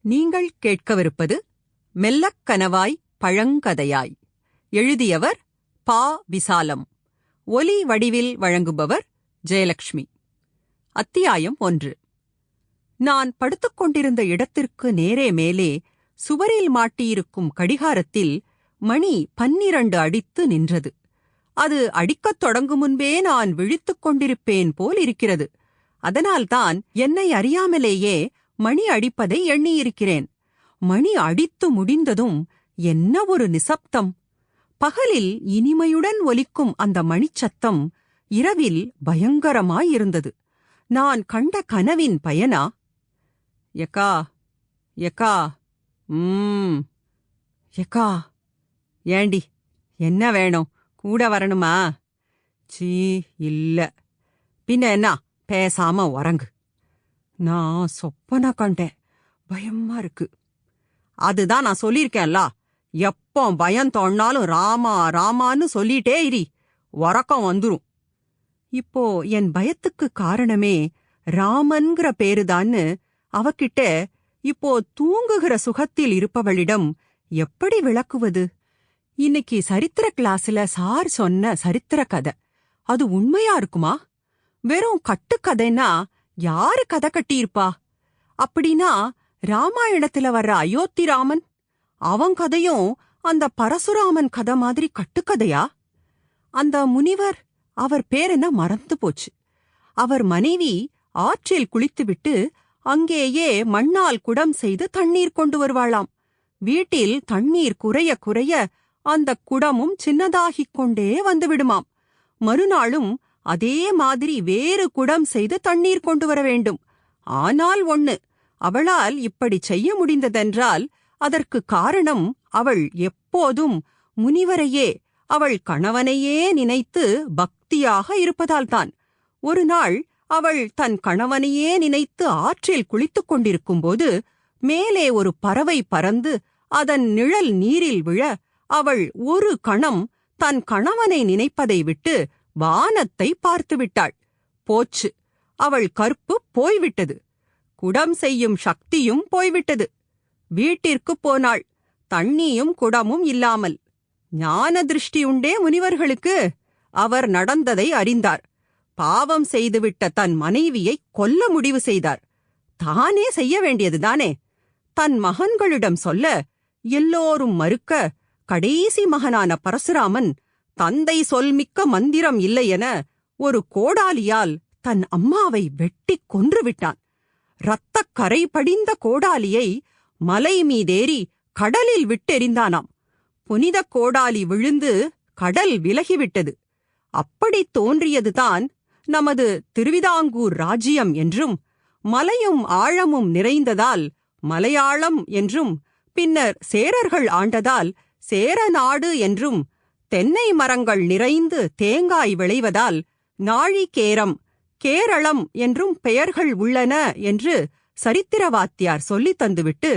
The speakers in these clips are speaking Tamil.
நீங்கள் கேட்கவிருப்பது மெல்லக் கனவாய் பழங்கதையாய். எழுதியவர் பா. விசாலம். ஒலி வடிவில் வழங்குபவர் ஜெயலக்ஷ்மி. அத்தியாயம் ஒன்று. நான் படுத்துக் கொண்டிருந்த இடத்திற்கு நேரே மேலே சுவரில் மாட்டியிருக்கும் கடிகாரத்தில் மணி பன்னிரண்டு அடித்து நின்றது. அது அடிக்கத் தொடங்கும் முன்பே நான் விழித்துக் கொண்டிருப்பேன் போல் இருக்கிறது அதனால்தான் என்னை அறியாமலேயே மணி அடிப்பதை எண்ணியிருக்கிறேன். மணி அடித்து முடிந்ததும் என்ன ஒரு நிசப்தம். பகலில் இனிமையுடன் ஒலிக்கும் அந்த மணிச்சத்தம் இரவில் பயங்கரமாயிருந்தது. நான் கண்ட கனவின் பயனா? எக்கா எக்கா ம். எக்கா ஏண்டி என்ன வேணும்? கூட வரணுமா? சீ இல்ல. பின்ன என்ன? பேசாம உறங்கு. நான் சொப்பனா கண்டேன். பயமா இருக்கு. அதுதான் நான் சொல்லியிருக்கேன்ல. எப்போ பயம் தோணாலும் ராமா ராமான்னு சொல்லிட்டே இரி. உறக்கம் வந்துரும். இப்போ என் பயத்துக்கு காரணமே ராமன்கிற பேருதான்னு அவகிட்ட இப்போ தூங்குகிற சுகத்தில் இருப்பவளிடம் எப்படி விளக்குவது? இன்னைக்கு சரித்திர கிளாஸ்ல சார் சொன்ன சரித்திர கதை. அது உண்மையா இருக்குமா? வெறும் கட்டுக்கதைன்னா யாரு கதை கட்டியிருப்பா? அப்படின்னா ராமாயணத்துல வர்ற அயோத்தி ராமன் அவன் கதையும் அந்த பரசுராமன் கதை மாதிரி கட்டுக்கதையா? அந்த முனிவர் அவர் பேரென மறந்து போச்சு. அவர் மனைவி ஆற்றில் குளித்துவிட்டு அங்கேயே மண்ணால் குடம் செய்து தண்ணீர் கொண்டு வருவாளாம். வீட்டில் தண்ணீர் குறைய குறைய அந்த குடமும் சின்னதாகிக் கொண்டே வந்துவிடுமாம் மறுநாளும் அதே மாதிரி வேறு குடம் செய்து தண்ணீர் கொண்டு வர வேண்டும். ஆனால் ஒண்ணு அவளால் இப்படி செய்ய முடிந்ததென்றால் அதற்கு காரணம் அவள் எப்போதும் முனிவரையே அவள் கணவனையே நினைத்து பக்தியாக இருப்பதால்தான். ஒரு நாள் அவள் தன் கணவனையே நினைத்து ஆற்றில் குளித்துக் கொண்டிருக்கும்போது மேலே ஒரு பறவை பறந்து அதன் நிழல் நீரில் விழ அவள் ஒரு கணம் தன் கணவனை நினைப்பதை விட்டு வானத்தை பார்த்துவிட்டாள். போச்சு. அவள் கற்பு போய்விட்டது. குடம் செய்யும் சக்தியும் போய்விட்டது. வீட்டிற்குப் போனாள். தண்ணியும் குடமும் இல்லாமல். ஞான திருஷ்டியுண்டே முனிவர்களுக்கு. அவர் நடந்ததை அறிந்தார். பாவம் செய்துவிட்ட தன் மனைவியை கொல்ல முடிவு செய்தார். தானே செய்ய வேண்டியதுதானே தன் மகன்களிடம் சொல்ல எல்லோரும் மறுக்க கடைசி மகனான பரசுராமன் தந்தை சொல்மிக்க மந்திரம் இல்லையென ஒரு கோடாலியால் தன் அம்மாவை வெட்டிக் கொன்றுவிட்டான். இரத்தக் கரை படிந்த கோடாலியை மலை மீதேறி கடலில் விட்டெறிந்தானாம். புனித கோடாலி விழுந்து கடல் விலகிவிட்டது. அப்படி தோன்றியதுதான் நமது திருவிதாங்கூர் ராஜ்யம் என்றும் மலையும் ஆழமும் நிறைந்ததால் மலையாளம் என்றும் பின்னர் சேரர்கள் ஆண்டதால் சேர நாடு என்றும் தென்னை மரங்கள் நிறைந்து தேங்காய் விளைவதால் நாழிகேரம் கேரளம் என்றும் பெயர்கள் உள்ளன என்று சரித்திரவாத்தியார் சொல்லித் தந்துவிட்டு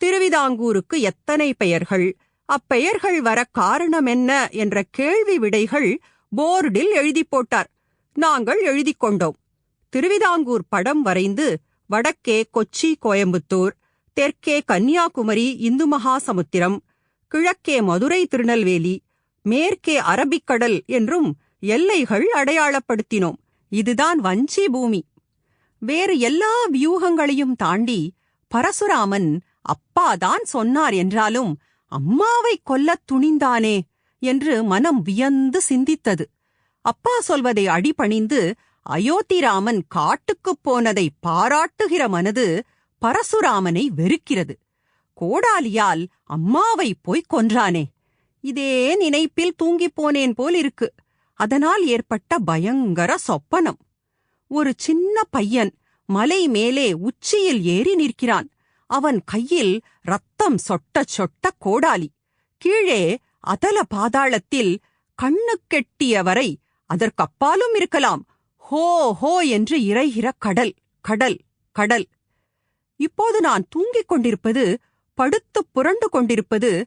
திருவிதாங்கூருக்கு எத்தனை பெயர்கள் அப்பெயர்கள் வர காரணமென்ன என்ற கேள்வி விடைகள் போர்டில் எழுதிப் போட்டார். நாங்கள் எழுதிக் கொண்டோம். திருவிதாங்கூர் படம் வரைந்து வடக்கே கொச்சி கோயம்புத்தூர் தெற்கே கன்னியாகுமரி இந்து மகாசமுத்திரம் கிழக்கே மதுரை திருநெல்வேலி மேற்கே அரபிக்கடல் என்றும் எல்லைகள் அடையாளப்படுத்தினோம். இதுதான் வஞ்சி பூமி. வேறு எல்லா வியூகங்களையும் தாண்டி பரசுராமன் அப்பாதான் சொன்னார் என்றாலும் அம்மாவை கொல்லத் துணிந்தானே என்று மனம் வியந்து சிந்தித்தது. அப்பா சொல்வதை அடிபணிந்து அயோத்திராமன் காட்டுக்குப் போனதை பாராட்டுகிற மனது பரசுராமனை வெறுக்கிறது. கோடாலியால் அம்மாவை போய்க் கொன்றானே. இதே நினைப்பில் தூங்கிப் போனேன் போல் இருக்கு அதனால் ஏற்பட்ட பயங்கர சொப்பனம். ஒரு சின்ன பையன் மலை மேலே உச்சியில் ஏறி நிற்கிறான். அவன் கையில் ரத்தம் சொட்ட சொட்ட கோடாலி. கீழே அதல பாதாளத்தில் கண்ணுக்கெட்டிய வரை அதற்கப்பாலும் இருக்கலாம். ஹோ ஹோ என்று இறைகிற கடல் கடல் கடல். இப்போது நான் தூங்கிக் கொண்டிருப்பது படுத்துப் புரண்டு கொண்டிருப்பது